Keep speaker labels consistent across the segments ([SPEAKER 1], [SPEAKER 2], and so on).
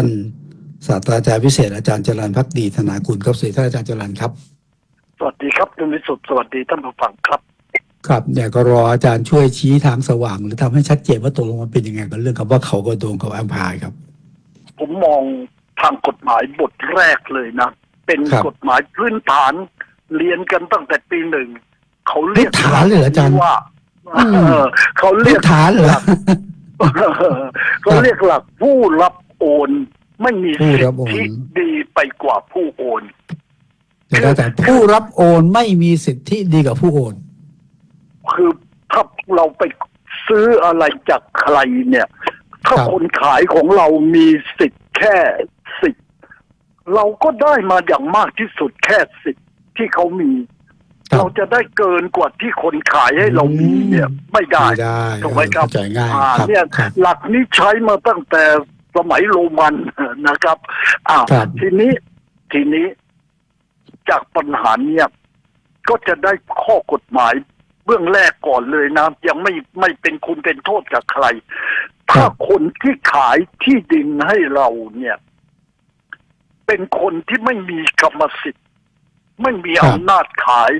[SPEAKER 1] านศาสตราจารย์พิเศษอาจารย์จรันพักดีธนากุลครับสวัสดีท่านอาจารย์จรันครับ
[SPEAKER 2] สวัสดีครับคุณวิสุทธ์สวัสดีท่านผู้ฟังครับ
[SPEAKER 1] ครับเนี่ยก็รออาจารย์ช่วยชี้ทางสว่าง หรือทำให้ชัดเจนว่าตกลงมันเป็นยังไงกันเรื่องคำว่าเขากระโดงกับแอมพายครับ
[SPEAKER 2] ผมมองทางกฎหมายบทแรกเลยนะ เป็น
[SPEAKER 1] ครับ
[SPEAKER 2] กฎหมายพื้นฐาน เรียนกันตั้งแต่ปีหนึ่งเขาเรียก
[SPEAKER 1] พื้นฐานเลยเหรออาจารย์
[SPEAKER 2] ว่า
[SPEAKER 1] อืม
[SPEAKER 2] เออเขาเรี
[SPEAKER 1] พื้
[SPEAKER 2] ย
[SPEAKER 1] น
[SPEAKER 2] ก
[SPEAKER 1] ฐานเหรอ
[SPEAKER 2] เขาเรียกหลักผู้รับ โอน ไม่มี
[SPEAKER 1] ผู้
[SPEAKER 2] สิท
[SPEAKER 1] รับโอน
[SPEAKER 2] ธิดีไปกว่าผู้โอน
[SPEAKER 1] เดี๋ยวนะอาจารย์ผู้รับโอนไม่มีสิทธิดีกับผู้โอน
[SPEAKER 2] คือถ้าเราไปซื้ออะไรจากใครเนี่ย ถ้า
[SPEAKER 1] ครับ
[SPEAKER 2] คนขายของเรามีสิทธิ์แค่สิทธิ์เราก็ได้มาอย่างมากที่สุดแค่สิทธิ์ที่เขามี
[SPEAKER 1] ครับ
[SPEAKER 2] เราจะได้เกินกว่าที่คนขายให้เรามีเนี่ย ไม่ได้
[SPEAKER 1] ไม่ได้
[SPEAKER 2] ถูกไหมครับ
[SPEAKER 1] เข้าใจง่าย
[SPEAKER 2] อ่า
[SPEAKER 1] ครับ
[SPEAKER 2] เนี่ย
[SPEAKER 1] ครับ
[SPEAKER 2] หลักนี้ใช้มาตั้งแต่ สมัยโรมันนะครับอ้าว
[SPEAKER 1] ครับ
[SPEAKER 2] ทีนี้ทีนี้จากปัญหาเนี่ยก็จะได้ข้อกฎหมายเบื้องแรกก่อนเลยนะ ยังไม่ไม่เป็นคุณเป็นโทษกับใคร ถ้าคนที่ขายที่ดินให้เราเนี่ย เป็นคนที่ไม่มีกรรมสิทธิ์ ไม่มี
[SPEAKER 1] ครับ
[SPEAKER 2] อำนาจขาย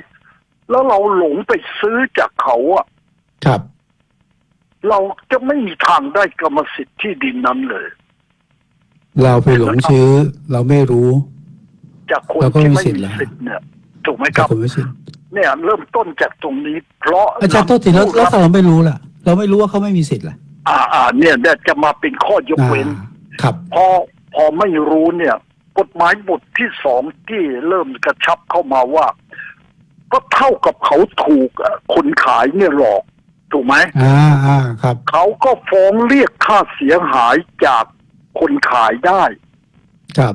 [SPEAKER 2] แล้วเราหลงไปซื้อจากเขาอะ
[SPEAKER 1] ครับ
[SPEAKER 2] เราจะไม่มีทางได้กรรมสิทธิ์ที่ดินนั้นเลย
[SPEAKER 1] เราไปหลงซื้อ เราไม่รู้
[SPEAKER 2] จากคน
[SPEAKER 1] เราก็
[SPEAKER 2] ที่
[SPEAKER 1] มี
[SPEAKER 2] ไม่
[SPEAKER 1] สิทธิ์
[SPEAKER 2] มี
[SPEAKER 1] แล้ว
[SPEAKER 2] สิทธิ์เนี่ยถูกไหมค
[SPEAKER 1] จาก
[SPEAKER 2] รับ
[SPEAKER 1] คนไม่สิทธิ
[SPEAKER 2] เนี่ยเริ่มต้นจากตรงนี้ เพราะ
[SPEAKER 1] อาจารย์โทษทีแล้วแล้วถ้าเราไม่รู้ล่ะ เราไม่รู้ว่าเขาไม่มีสิทธิ์ล่ะ
[SPEAKER 2] อ่าอ่าเนี่ยเนี่ยจะมาเป็นข้อยก
[SPEAKER 1] อ่า
[SPEAKER 2] เว้น
[SPEAKER 1] ครับ
[SPEAKER 2] พอพอไม่รู้เนี่ย กฎหมายบทที่สองที่เริ่มกระชับเข้ามาว่า ก็เท่ากับเขาถูกอะคนขายเนี่ยหลอก ถูกไหม
[SPEAKER 1] อ่าอ่าครับ
[SPEAKER 2] เขาก็ฟ้องเรียกค่าเสียหายจาก คนขายได้
[SPEAKER 1] ครับ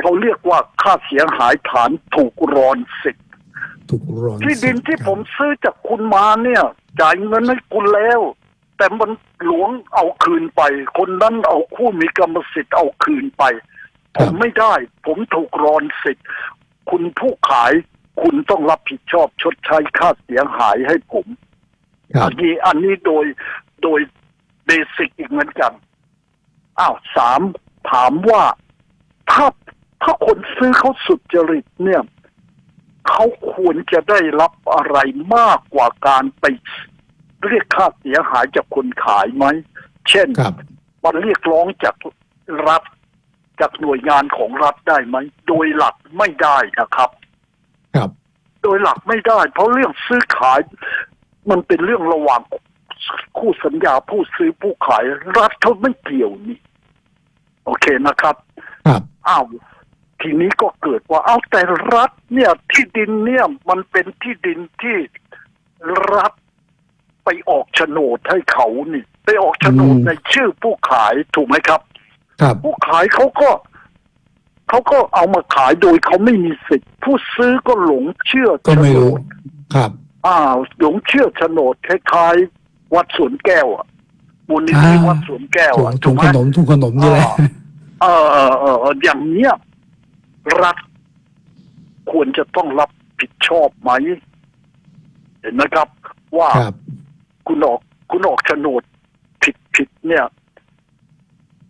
[SPEAKER 2] เขาเรียกว่าค่าเสียหายฐานถูกรอนสิทธิ์
[SPEAKER 1] ถูกรอน
[SPEAKER 2] ที่ดิน
[SPEAKER 1] สิทธิ์
[SPEAKER 2] ที่
[SPEAKER 1] ครับ
[SPEAKER 2] ผมซื้อจากคุณมาเนี่ย จ่ายเงินให้คุณแล้ว แต่มันหลวงเอาคืนไป คนนั้นเอาคู่มีกรรมสิทธิ์เอาคืนไป ผมไม่ได้ ผมถูกรอนสิทธิ์คุณผู้ขายคุณต้องรับผิดชอบชดใช้ค่าเสียหายให้ผม
[SPEAKER 1] ครั
[SPEAKER 2] อั
[SPEAKER 1] บ
[SPEAKER 2] นนี้อันนี้โดยโดยเบสิกอีกเหมือนกัน อ้าวสามถามว่าถ้าถ้าคนซื้อเขาสุจริตเนี่ยเขาควรจะได้รับอะไรมากกว่าการไปเรียกค่าเสียหายจากคนขายไหม เช่น
[SPEAKER 1] ครับ
[SPEAKER 2] มันเรียกร้องจากรัฐจากหน่วยงานของรัฐได้ไหม โดยหลักไม่ได้นะครับ
[SPEAKER 1] ครับ
[SPEAKER 2] โดยหลักไม่ได้ เพราะเรื่องซื้อขาย มันเป็นเรื่องระหว่าง คู่สัญญาผู้ซื้อผู้ขาย รัฐเขาไม่เกี่ยวนี่ โอเคนะครับ
[SPEAKER 1] ครับ
[SPEAKER 2] อ้าวทีนี้ก็เกิดว่าเอาแต่รัฐเนี่ย ที่ดินเนี่ยมันเป็นที่ดินที่รัฐไปออกโฉนดให้เขานี่ ไปออกโฉนด
[SPEAKER 1] อืม
[SPEAKER 2] ในชื่อผู้ขายถูกไหมครับ
[SPEAKER 1] ครับ
[SPEAKER 2] ผู้ขายเขาก็เขาก็เอามาขายโดยเขาไม่มีสิทธิ์ ผู้ซื้อก็หลงเชื่อ
[SPEAKER 1] ก็ไม่รู้
[SPEAKER 2] โฉนด
[SPEAKER 1] ครับ
[SPEAKER 2] อ้าวหลงเชื่อโฉนดคล้ายๆ วัดสวนแก้วอะมูลนิธิ
[SPEAKER 1] อ่า
[SPEAKER 2] วัดสวนแก้ว
[SPEAKER 1] ถุง
[SPEAKER 2] อะ
[SPEAKER 1] ถุ
[SPEAKER 2] ถู
[SPEAKER 1] ง
[SPEAKER 2] กไหม
[SPEAKER 1] ขนมถุงขนมนี่แหละ
[SPEAKER 2] เออเออเออเอออย่างเนี้ยรัฐควรจะต้องรับผิดชอบไหมเห็นไหมครับ ว่า
[SPEAKER 1] ครับ
[SPEAKER 2] คุณออกคุณออกโฉนดผิดผิดเนี่ย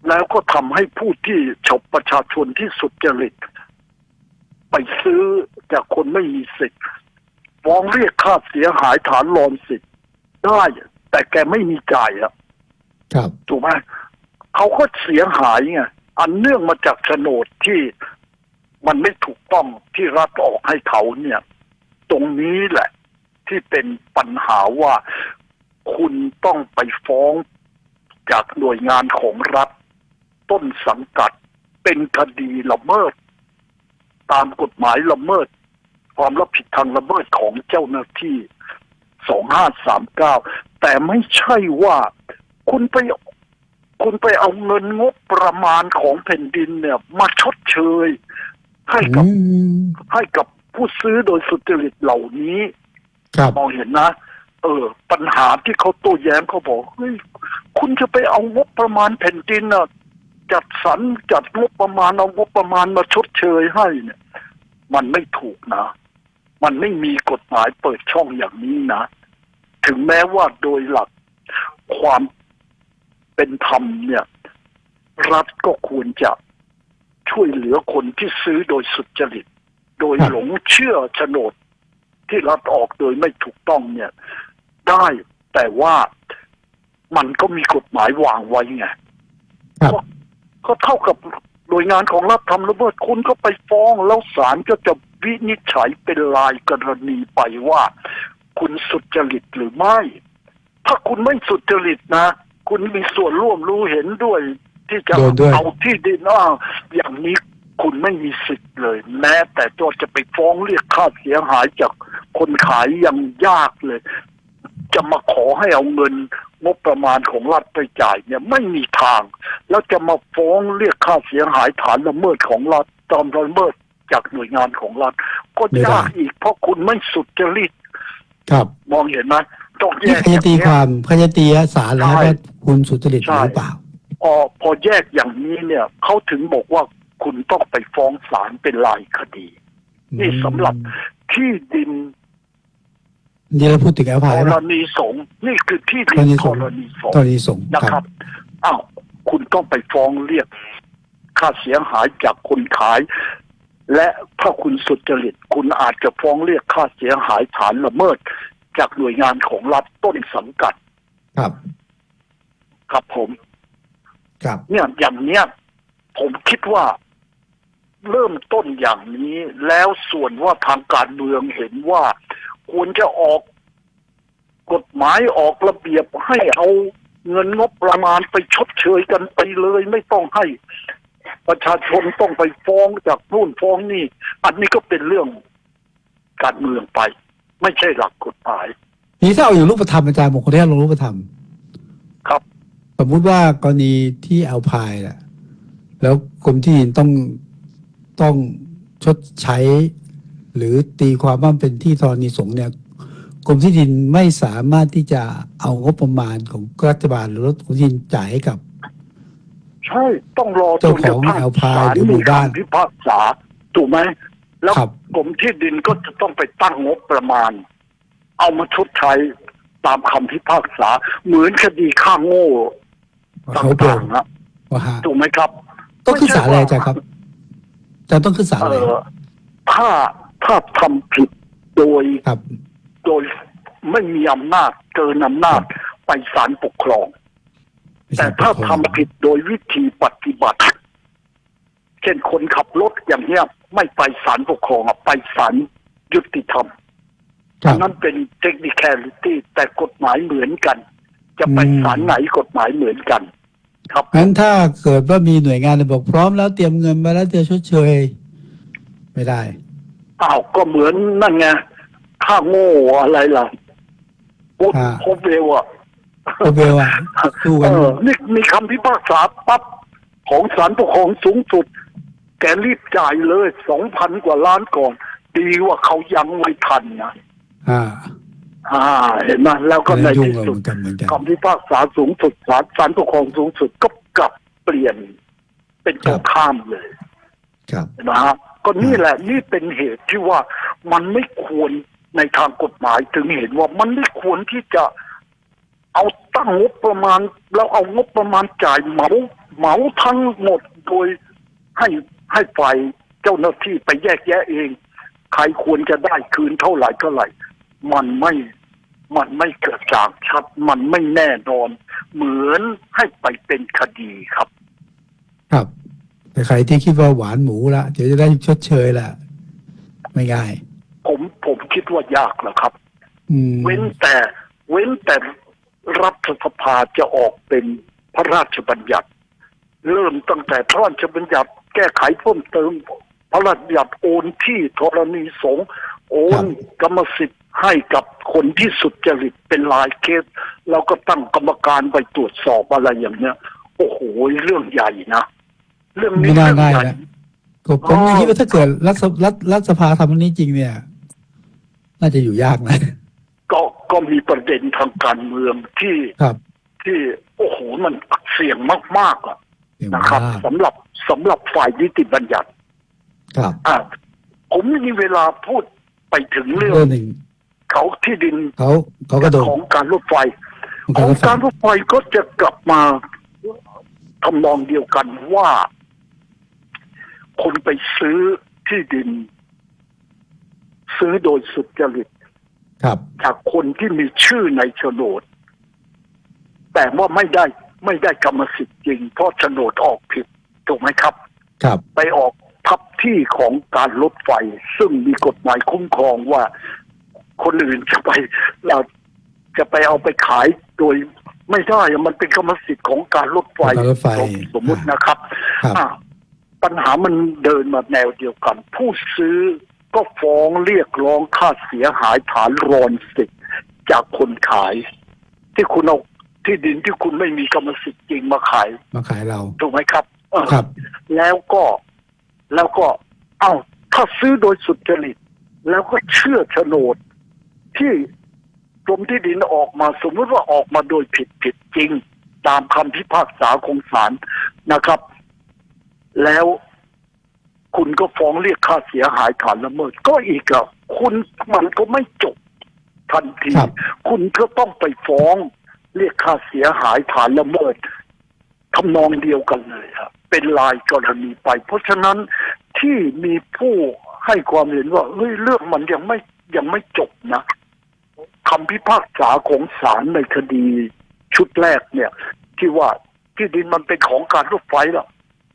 [SPEAKER 2] แล้วก็ทำให้ผู้ที่ฉบประชาชนที่สุจริตไปซื้อจากคนไม่มีสิทธิ์ฟ้องเรียกค่าเสียหายฐานรอนสิทธิ์ได้ แต่แกไม่มีจ่ายอะ
[SPEAKER 1] ครับ
[SPEAKER 2] ถูกไหมเขาก็เสียหายไงอันเนื่องมาจากโฉนดที่มันไม่ถูกต้องที่รัฐออกให้เขาเนี่ย ตรงนี้แหละ ที่เป็นปัญหาว่าคุณต้องไปฟ้องจากหน่วยงานของรัฐ ต้นสังกัดเป็นคดีละเมิด ตามกฎหมายละเมิด ความรับผิดทางละเมิดของเจ้าหน้าที่ 2539แต่ไม่ใช่ว่าคุณไปคุณไปเอาเงินงบประมาณของแผ่นดินเนี่ย มาชดเชย ให้กับ
[SPEAKER 1] อืม
[SPEAKER 2] ให้กับผู้ซื้อโดยสุจริตเหล่านี้
[SPEAKER 1] ครับ
[SPEAKER 2] มองเห็นนะ เออ ปัญหาที่เขาโต้แย้งเขาบอกเฮ้ยคุณจะไปเอางบประมาณแผ่นดินน่ะ จัดสรรจัดงบประมาณเอางบประมาณมาชดเชยให้เนี่ย มันไม่ถูกนะ มันไม่มีกฎหมายเปิดช่องอย่างนี้นะ ถึงแม้ว่าโดยหลักความเป็นธรรมเนี่ย รัฐก็ควรจะช่วยเหลือคนที่ซื้อโดยสุจริต โดย
[SPEAKER 1] ครับ
[SPEAKER 2] หลงเชื่อโฉนดที่รัฐออกโดยไม่ถูกต้องเนี่ย ได้แต่ว่ามันก็มีกฎหมายวางไว้ไง
[SPEAKER 1] ครับ
[SPEAKER 2] ก็เท่ากับ หน่วยงานของรัฐทำระเบิดคุณก็ไปฟ้อง แล้วศาลก็จะวินิจฉัยเป็นรายกรณีไปว่า คุณสุจริตหรือไม่ ถ้าคุณไม่สุจริตนะ คุณมีส่วนร่วมรู้เห็นด้วย ที่จะ
[SPEAKER 1] โดนด้วย
[SPEAKER 2] เอาที่ดินอ้าวอย่างนี้คุณไม่มีสิทธิ์เลย แม้แต่ตัวจะไปฟ้องเรียกค่าเสียหายจากคนขายยังยากเลย จะมาขอให้เอาเงินงบประมาณของรัฐไปจ่ายเนี่ยไม่มีทาง แล้วจะมาฟ้องเรียกค่าเสียหายฐานละเมิดของรัฐตามละเมิดจากหน่วยงานของรัฐ ก็
[SPEAKER 1] ไม่ได้
[SPEAKER 2] ยากอีกเพราะคุณไม่สุจริต
[SPEAKER 1] ครับ
[SPEAKER 2] มองเห็นไหมต้องแย
[SPEAKER 1] นี่
[SPEAKER 2] ก
[SPEAKER 1] ใครจะตี
[SPEAKER 2] อย่าง
[SPEAKER 1] ค
[SPEAKER 2] เนี้ย
[SPEAKER 1] วามใครจะตีศาลแล้ว
[SPEAKER 2] ใช่
[SPEAKER 1] ว่าคุณสุจริตห
[SPEAKER 2] ใช่
[SPEAKER 1] รือเปล่า
[SPEAKER 2] พอพอแยกอย่างนี้เนี่ยเขาถึงบอกว่าคุณต้องไปฟ้องศาลเป็นรายคดี นี่สำหรับที่ดิน
[SPEAKER 1] นี่เราพูดถึงแอล
[SPEAKER 2] ก
[SPEAKER 1] พาย
[SPEAKER 2] ร
[SPEAKER 1] ไหม
[SPEAKER 2] ณีสงฆ์นี่คือที่ดิ
[SPEAKER 1] กร
[SPEAKER 2] น
[SPEAKER 1] ณี
[SPEAKER 2] ก
[SPEAKER 1] สงฆ์
[SPEAKER 2] รณีสง
[SPEAKER 1] กร
[SPEAKER 2] ฆ์
[SPEAKER 1] ณีสงฆ์
[SPEAKER 2] นะ
[SPEAKER 1] ค
[SPEAKER 2] ค
[SPEAKER 1] รั
[SPEAKER 2] รับบอ้าวคุณต้องไปฟ้องเรียก ค่าเสียหายจากคนขาย และถ้าคุณสุจริต คุณอาจจะฟ้องเรียกค่าเสียหายฐานละเมิด จากหน่วยงานของรัฐต้นสังกัด
[SPEAKER 1] ครับ
[SPEAKER 2] ครับผม
[SPEAKER 1] ครับ
[SPEAKER 2] เนี่ยอย่างเนี้ย ผมคิดว่าเริ่มต้นอย่างนี้แล้วส่วนว่าทางการเมืองเห็นว่า ควรจะออก กฎหมายออกระเบียบให้เอาเงินงบประมาณไปชดเชยกันไปเลย ไม่ต้องให้ ประชาชนต้องไปฟ้องจากนู่นฟ้องนี่ อันนี้ก็เป็นเรื่องการเมืองไป ไม่ใช่หลักกฎหมาย
[SPEAKER 1] นี่ถ้าเอาอย่างรูปธรรมอาจารย์บอกคนที่ลงรูปธรรม
[SPEAKER 2] ครับ
[SPEAKER 1] สมมุติว่ากรณีที่แอลพายแหละแล้วกรมที่ดินต้องต้องชดใช้ หรือตีความว่าเป็นที่ธรณีสงฆ์เนี่ยกรมที่ดินไม่สามารถที่จะเอางบประมาณของรัฐบาลหรือรถกรมที่ดินจ่ายให้กับ
[SPEAKER 2] ใช่ต้องรอจ
[SPEAKER 1] เจ้าน
[SPEAKER 2] กระ
[SPEAKER 1] ของ
[SPEAKER 2] ทั่ง
[SPEAKER 1] แอลพาย
[SPEAKER 2] ศาล
[SPEAKER 1] หรือหมู่
[SPEAKER 2] มี
[SPEAKER 1] บ้าน
[SPEAKER 2] คำพิพากษาถูกไหมแล้ว
[SPEAKER 1] ครับ
[SPEAKER 2] กรมที่ดินก็จะต้องไปตั้งงบประมาณ เอามาชดใช้ตามคำพิพากษา เหมือนคดีฆ่าโง่ต
[SPEAKER 1] เขาเปล่า่า
[SPEAKER 2] งๆนะ
[SPEAKER 1] ว่าฮะ
[SPEAKER 2] ถูกไหมครับ
[SPEAKER 1] ต้องขึ้นศาลอะไรอาจารย์ครับอาจารย์ต้องขึ้นศาล
[SPEAKER 2] เอ
[SPEAKER 1] อะไร
[SPEAKER 2] อถ้า ถ้าทำผิดโดย
[SPEAKER 1] ครับ
[SPEAKER 2] โดยไม่มีอำนาจเกินอำนาจไปศาลปกครอง แต่ถ้าทำผิดโดยวิธีปฏิบัติ เช่นคนขับรถอย่างเนี้ย ไม่ไปศาลปกครองอะไปศาลยุติธรรม
[SPEAKER 1] ครั
[SPEAKER 2] อั
[SPEAKER 1] บ
[SPEAKER 2] นนั้นเป็นเทคนิคแลิตี้แต่กฎหมายเหมือนกัน จะไป
[SPEAKER 1] อืม
[SPEAKER 2] ศาลไหนกฎหมายเหมือนกัน ครับ
[SPEAKER 1] งั้นถ้าเกิดว่ามีหน่วยงานบอกพร้อมแล้วเตรียมเงินมาแล้วจะชดเชย ไม่ได้
[SPEAKER 2] อ้าวก็เหมือนนั่นไงค่าโง่อะไรล่ะพูด
[SPEAKER 1] อ่า
[SPEAKER 2] โคเวลอะ
[SPEAKER 1] โอเบลอะสู้กัน
[SPEAKER 2] เออนี่มีคำพิพากษาปั๊บของศาลปกครองสูงสุด แกรีบจ่ายเลยสองพันกว่าล้านก่อน ดีว่าเขายังไม่ทันนะ
[SPEAKER 1] อ่า
[SPEAKER 2] อ่า เห็นไหมแล้วก็ใน
[SPEAKER 1] ยุ่ง
[SPEAKER 2] ที่
[SPEAKER 1] เห
[SPEAKER 2] สุด
[SPEAKER 1] มือนกันเหมือนกัน
[SPEAKER 2] คำพิพากษาสูงสุดศาลศาลปกครองสูงสุดก็กลับเปลี่ยนเป็นตรงข้ามเลย
[SPEAKER 1] ครับ
[SPEAKER 2] นะฮะ ก็นี่แหละนี่เป็นเหตุที่ว่ามันไม่ควรในทางกฎหมายถึงเห็นว่ามันไม่ควรที่จะเอาตั้งงบประมาณ แล้วเอางบประมาณจ่ายเหมาเหมาทั้งหมดโดยให้ให้ฝ่ายเจ้าหน้าที่ไปแยกแยะเอง ใครควรจะได้คืนเท่าไหร่เท่าไหร่ มันไม่มันไม่กระจ่างชัดมันไม่แน่นอน เหมือนให้ไปเป็นคดีครับ
[SPEAKER 1] ครับ แต่ใครที่คิดว่าหวานหมูละเดี๋ยวจะได้ชดเชยละไม่ง่าย
[SPEAKER 2] ผมผมคิดว่ายากแหละครับ
[SPEAKER 1] อืม
[SPEAKER 2] เว้นแต่ เว้นแต่รัฐสภาจะออกเป็นพระราชบัญญัติ เริ่มตั้งแต่พระราชบัญญัติแก้ไขเพิ่มเติม พระราชบัญญัติโอนที่ธรณีสงฆ์โอนกรรมสิทธิ์ให้กับคนที่สุจริตเป็นรายเคสแล้วก็ตั้งกรรมการไปตรวจสอบอะไรอย่างเนี้ย โอ้โห เรื่องใหญ่นะ เรื่องนี้
[SPEAKER 1] ไม่น่า
[SPEAKER 2] เรื่อง
[SPEAKER 1] ง่าย
[SPEAKER 2] ใหญ่
[SPEAKER 1] นะก็ผมยังคิดว่าถ้าเกิดรัฐสรัฐรัฐสภาทำอันนี้จริงเนี่ย น่าจะอยู่ยากนะ
[SPEAKER 2] ก็ก็มีประเด็นทางการเมืองที่
[SPEAKER 1] ครับ
[SPEAKER 2] ที่โอ้โหมันเสี่ยงมากๆอะ
[SPEAKER 1] เดี๋ยว
[SPEAKER 2] นะครับ
[SPEAKER 1] มาก
[SPEAKER 2] สำหรับสำหรับฝ่ายนิติบัญญัติ
[SPEAKER 1] ครับ
[SPEAKER 2] อ่าผมมีเวลาพูดไปถึงเรื่อง
[SPEAKER 1] เรื่องหนึ่ง
[SPEAKER 2] เขาที่ดิน
[SPEAKER 1] เขาเขาก็โดน
[SPEAKER 2] ของการรถไฟ
[SPEAKER 1] ของ
[SPEAKER 2] ข
[SPEAKER 1] กา
[SPEAKER 2] อ
[SPEAKER 1] รงรถไฟ
[SPEAKER 2] การรถไฟก็จะกลับมาทำนองเดียวกันว่า คนไปซื้อที่ดิน ซื้อโดยสุจริต
[SPEAKER 1] ครับ
[SPEAKER 2] จากคนที่มีชื่อในโฉนด แต่ว่าไม่ได้ไม่ได้กรรมสิทธิ์จริง เพราะโฉนดออกผิดถูกไหมครับ
[SPEAKER 1] ครับ
[SPEAKER 2] ไปออกทับที่ของการรถไฟ ซึ่งมีกฎหมายคุ้มครองว่าคนอื่นจะไปเราจะไปเอาไปขายโดยไม่ได้อะมันเป็นกรรมสิทธิ์ของการรถไฟ
[SPEAKER 1] ของการรถไฟ
[SPEAKER 2] สมมุตินะครับ
[SPEAKER 1] ครับ
[SPEAKER 2] อะ ปัญหามันเดินมาแนวเดียวกัน ผู้ซื้อก็ฟ้องเรียกร้องค่าเสียหายฐานรอนสิทธิ์จากคนขาย ที่คุณเอาที่ดินที่คุณไม่มีกรรมสิทธิ์จริงมาขาย
[SPEAKER 1] มาขายเรา
[SPEAKER 2] ถูกไหมครับเออ
[SPEAKER 1] ครับ
[SPEAKER 2] แล้วก็แล้วก็ เอ้าถ้าซื้อโดยสุจริต แล้วก็เชื่อโฉนด ที่กรมที่ดินออกมาสมมติว่าออกมาโดยผิดผิดจริง ตามคำพิพากษาของศาลนะครับ แล้วคุณก็ฟ้องเรียกค่าเสียหายฐานละเมิด ก็อีกอะคุณมันก็ไม่จบทันที
[SPEAKER 1] ครับ
[SPEAKER 2] คุณก็ต้องไปฟ้อง เรียกค่าเสียหายฐานละเมิดทำนองเดียวกันเลยครับเป็นลายกรณีไป เพราะฉะนั้นที่มีผู้ให้ความเห็นว่าเฮ้ยเรื่องมันยังไม่ยังไม่จบนะคำพิพากษาของศาลในคดีชุดแรกเนี่ย ที่ว่าที่ดินมันเป็นของการรถไฟล่ะ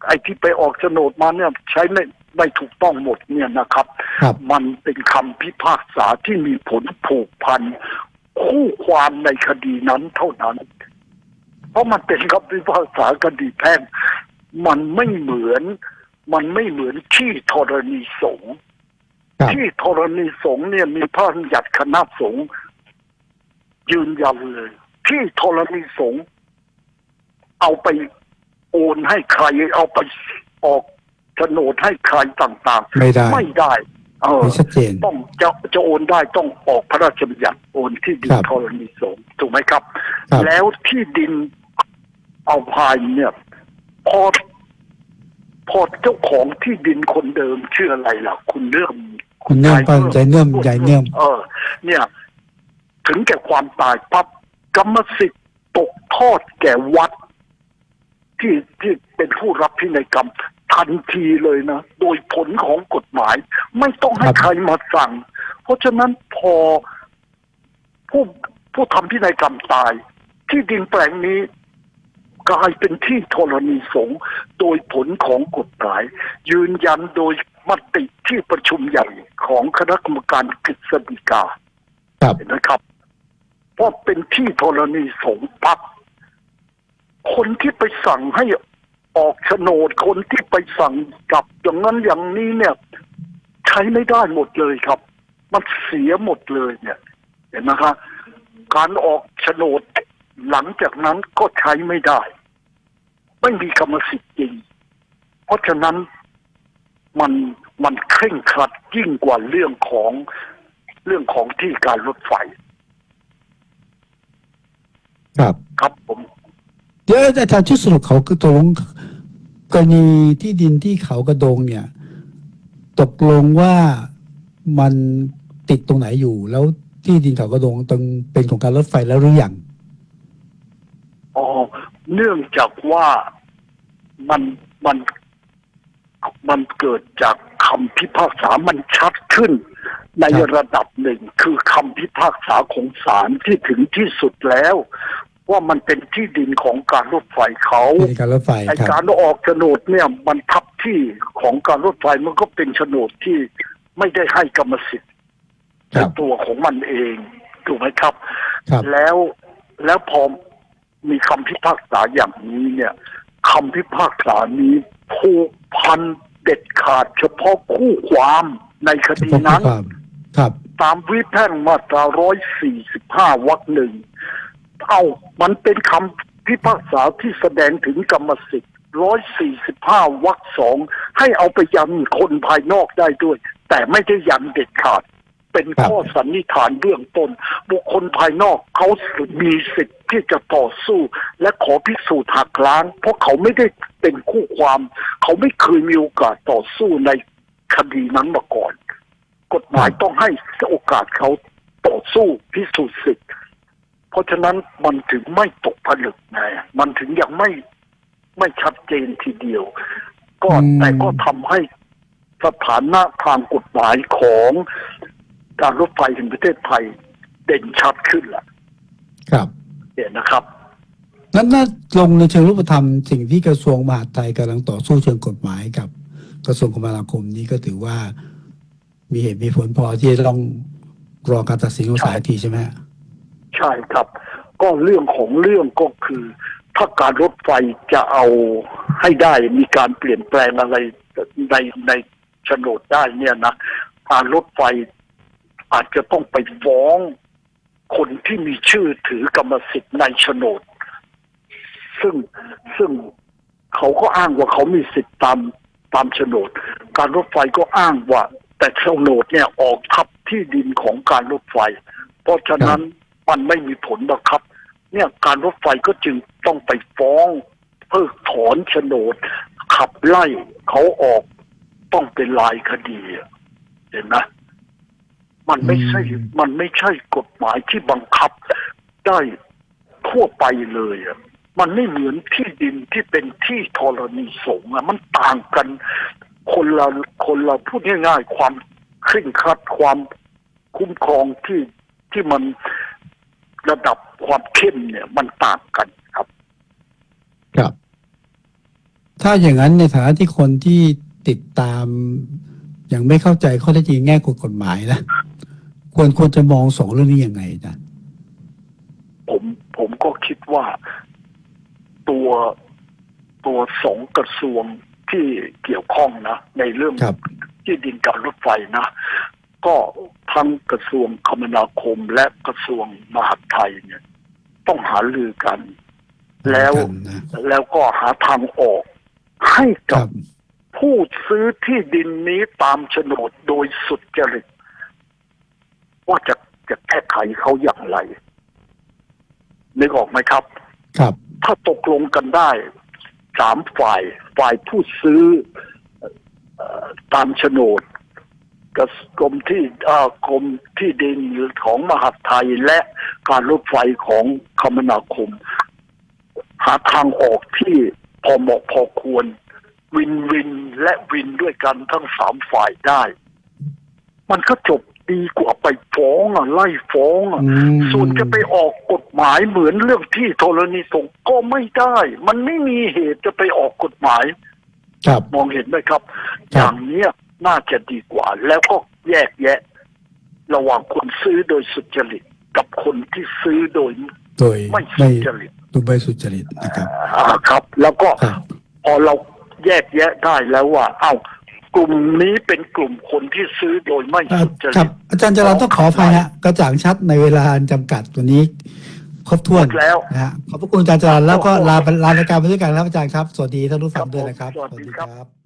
[SPEAKER 2] ไอ้ที่ไปออกโฉนดมาเนี่ยใช้ไม่ไม่ถูกต้องหมดเนี่ยนะครับ
[SPEAKER 1] ครับ
[SPEAKER 2] มันเป็นคำพิพากษาที่มีผลผูกพัน คู่ความในคดีนั้นเท่านั้น เพราะมันเป็นคำพิพากษาคดีแพ่งมันไม่เหมือน มันไม่เหมือนที่ธรณีสงฆ์
[SPEAKER 1] ครับ
[SPEAKER 2] ที่ธรณีสงฆ์เนี่ยมีพระบัญญัติคณะสงฆ์ยืนยันเลย ที่ธรณีสงฆ์เอาไป โอนให้ใครเอาไปออกโฉนดให้ใครต่าง
[SPEAKER 1] ไม่ได้
[SPEAKER 2] ๆไม่ได้ เออ
[SPEAKER 1] ไม่ชัดเจน
[SPEAKER 2] ต้องจะจะโอนได้ต้องออกพระราชบัญญัติโอนที่ดิน
[SPEAKER 1] ครับ
[SPEAKER 2] ธรณีสงฆ์ถูกไหมครับ
[SPEAKER 1] ครับ
[SPEAKER 2] แล้วที่ดินเอาพายเนี่ยพอพอเจ้าของที่ดินคนเดิมชื่ออะไรล่ะ คุณเนื่อม
[SPEAKER 1] คุณเนื่อมปันใจเนื่อมใหญ่เนื่อม
[SPEAKER 2] เออ เนี่ย ถึงแก่ความตายปั๊บกรรมสิทธิ์ตกทอดแก่วัด ที่ที่เป็นผู้รับพินัยกรรมทันทีเลยนะ โดยผลของกฎหมาย ไม่ต้องให้
[SPEAKER 1] ครับ
[SPEAKER 2] ใครมาสั่ง เพราะฉะนั้นพอผู้ผู้ทำพินัยกรรมตาย ที่ดินแปลงนี้กลายเป็นที่ธรณีสงฆ์โดยผลของกฎหมาย ยืนยันโดยมติที่ประชุมใหญ่ของคณะกรรมการกฤษฎีกา
[SPEAKER 1] ครับ
[SPEAKER 2] เห็นไหมครับ เพราะเป็นที่ธรณีสงฆ์ปั๊บ คนที่ไปสั่งให้ออกโฉนดคนที่ไปสั่งกลับอย่างนั้นอย่างนี้เนี่ย ใช้ไม่ได้หมดเลยครับ มันเสียหมดเลยเนี่ย เห็นไหมครับการออกโฉนดหลังจากนั้นก็ใช้ไม่ได้ ไม่มีกรรมสิทธิ์จริง เพราะฉะนั้นมันมันเคร่งครัดยิ่งกว่าเรื่องของเรื่องของที่การรถไฟ
[SPEAKER 1] ครับ
[SPEAKER 2] ครับผม
[SPEAKER 1] เดี๋ยวอาจารย์ช่วยสรุปเขาคือตกลงกรณีที่ดินที่เขากระโดงเนี่ย ตกลงว่ามันติดตรงไหนอยู่ แล้วที่ดินเขากระโดงตรงเป็นของการรถไฟแล้วหรือยัง
[SPEAKER 2] อ๋อเนื่องจากว่ามันมันมันเกิดจากคำพิพากษามันชัดขึ้น ใน
[SPEAKER 1] ระ
[SPEAKER 2] ดับหนึ่งคือคำพิพากษาของศาลที่ถึงที่สุดแล้ว ว่ามันเป็นที่ดินของการรถไฟเขา
[SPEAKER 1] ที่ดินการรถไฟ
[SPEAKER 2] ไอ
[SPEAKER 1] ครับ
[SPEAKER 2] การออกโฉนดเนี่ยมันทับที่ของการรถไฟมันก็เป็นโฉนดที่ไม่ได้ให้กรรมสิทธิ์
[SPEAKER 1] ครั
[SPEAKER 2] ใน
[SPEAKER 1] บ
[SPEAKER 2] ตัวของมันเองถูกไหมครับ
[SPEAKER 1] ครับ
[SPEAKER 2] แล้วแล้วพอมีคำพิพากษาอย่างนี้เนี่ยคำพิพากษานี้ผูกพันเด็ดขาดเฉพาะคู่ความในค
[SPEAKER 1] เฉ
[SPEAKER 2] ดี
[SPEAKER 1] พาะข้อ
[SPEAKER 2] นั้น
[SPEAKER 1] ความ ครับ
[SPEAKER 2] ตามวิแพ่งมาตราร้อยสี่สิบห้าวรรคหนึ่ง เอามันเป็นคำพิพากษาที่แสดงถึงกรรมสิทธิ์ร้อยสี่สิบห้าวรรคสองให้เอาไปยันคนภายนอกได้ด้วย แต่ไม่ได้ยันเด็ดขาด เป็นข้อสันนิษฐานเบื้องต้น บุคคลภายนอกเขามีสิทธิ์ที่จะต่อสู้ และขอพิสูจน์หักล้าง เพราะเขาไม่ได้เป็นคู่ความ เขาไม่เคยมีโอกาสต่อสู้ในคดีนั้นมาก่อน กฎหมายต้องให้โอกาสเขาต่อสู้พิสูจน์สิทธิ์ เพราะฉะนั้นมันถึงไม่ตกผลึกไงมันถึงยังไม่ไม่ชัดเจนทีเดียว ก็
[SPEAKER 1] อืม
[SPEAKER 2] แต่ก็ทำให้สถานะทางกฎหมายของการรถไฟแห่งประเทศไทยเด่นชัดขึ้นแหละ
[SPEAKER 1] ครับ
[SPEAKER 2] เนี่ยนะครับ
[SPEAKER 1] นั้นน่าลงในเชิงรูปธรรมสิ่งที่กระทรวงมหาดไทยกำลังต่อสู้เชิงกฎหมายกับกระทรวงคมนาคมนี้ก็ถือว่ามีเหตุมีผลพอที่จะต้องรอการตัดสินของศาลอีกทีใช่ไหมฮะ
[SPEAKER 2] ใช่ครับ ก็เรื่องของเรื่องก็คือ ถ้าการรถไฟจะเอาให้ได้มีการเปลี่ยนแปลงอะไรในในโฉนดได้เนี่ยนะการรถไฟอาจจะต้องไปฟ้องคนที่มีชื่อถือกรรมสิทธิ์ในโฉนด ซึ่งซึ่งเขาก็อ้างว่าเขามีสิทธิ์ตามตามโฉนด การรถไฟก็อ้างว่า แต่โฉนดเนี่ยออกทับที่ดินของการรถไฟ เพราะฉะนั้น มันไม่มีผลหรอกครับ เนี่ยการรถไฟก็จึงต้องไปฟ้องเพิกถอนโฉนด ขับไล่เขาออกต้องเป็นลายคดีอะเห็นไหมมันไม่ใช่
[SPEAKER 1] อืม
[SPEAKER 2] มันไม่ใช่กฎหมายที่บังคับได้ทั่วไปเลยอะมันไม่เหมือนที่ดินที่เป็นที่ธรณีสงฆ์อะมันต่างกัน คนละคนละพูดง่ายๆ ความเคร่งครัดความคุ้มครองที่ที่มัน ระดับความเข้มเนี่ย มันต่างกันครับ
[SPEAKER 1] ครับ ถ้าอย่างนั้นในฐานะที่คนที่ติดตาม ยังไม่เข้าใจข้อเท็จจริงแง่กฎกฎหมายนะควรควรจะมองสองเรื่องนี้ยังไงอาจารย์
[SPEAKER 2] ผมผมก็คิดว่าตัวตัวสองกระทรวงที่เกี่ยวข้องนะ ในเรื่อง
[SPEAKER 1] ครับ
[SPEAKER 2] ที่ดินการรถไฟนะ ก็ทั้งกระทรวงคมนาคมและกระทรวงมหาดไทยเนี่ย ต้องหาลือกัน แล้ว
[SPEAKER 1] กันนะ
[SPEAKER 2] แล้วก็หาทางออก ให้
[SPEAKER 1] ค
[SPEAKER 2] กั
[SPEAKER 1] รั
[SPEAKER 2] บบผู้ซื้อที่ดินนี้ตามโฉนดโดยสุดจริตว่าจะจะแก้ไขเขาอย่างไรนึกออกไหมครับ
[SPEAKER 1] ครับ
[SPEAKER 2] ถ้าตกลงกันได้สามฝ่ายฝ่ายผู้ซื้อเอ่อตามโฉนด กับกรมที่เอ่อกรมที่ดินของมหาดไทยและการรถไฟของคมนาคม หาทางออกที่พอเหมาะพอควร วินวินและวินด้วยกันทั้งสามฝ่ายได้ มันก็จบดีกว่าไปฟ้องอะไล่ฟ้องอะ
[SPEAKER 1] อืม
[SPEAKER 2] ส่วนจะไปออกกฎหมายเหมือนเรื่องที่ธรณีสงฆ์ก็ไม่ได้ มันไม่มีเหตุจะไปออกกฎหมาย
[SPEAKER 1] ครับ
[SPEAKER 2] มองเห็นไหมครับ
[SPEAKER 1] ครับ
[SPEAKER 2] อย่างเนี้ย น่าจะดีกว่า แล้วก็แยกแยะ ระหว่างคนซื้อโดยสุจริต กับคนที่ซื้อโดย
[SPEAKER 1] โดย
[SPEAKER 2] ไม่สุ
[SPEAKER 1] ไม่
[SPEAKER 2] จริต
[SPEAKER 1] ดูไม่สุจริตนะครับ
[SPEAKER 2] อ่าครับ แล้วก็
[SPEAKER 1] ครับ
[SPEAKER 2] พอเราแยกแยะได้แล้วว่า เอ้ากลุ่มนี้เป็นกลุ่มคนที่ซื้อโดยไม่
[SPEAKER 1] อ่า
[SPEAKER 2] สุจ
[SPEAKER 1] ครั
[SPEAKER 2] ริ
[SPEAKER 1] บ
[SPEAKER 2] ต
[SPEAKER 1] อาจารย์จรันต้องขออภัยฮะกระจ่างชัดในเวลาอันจำกัดตัวนี้ครบถ้วน
[SPEAKER 2] หมดแล้ว
[SPEAKER 1] นะฮะขอบพระคุณอาจารย์จรันแล้วก็ลาลารายการไปด้วยกันครับอาจารย์ครับ สวัสดีท่านผู้ฟังด้วยนะครับ
[SPEAKER 2] ครับผมสวัสดีครับ
[SPEAKER 1] ครับ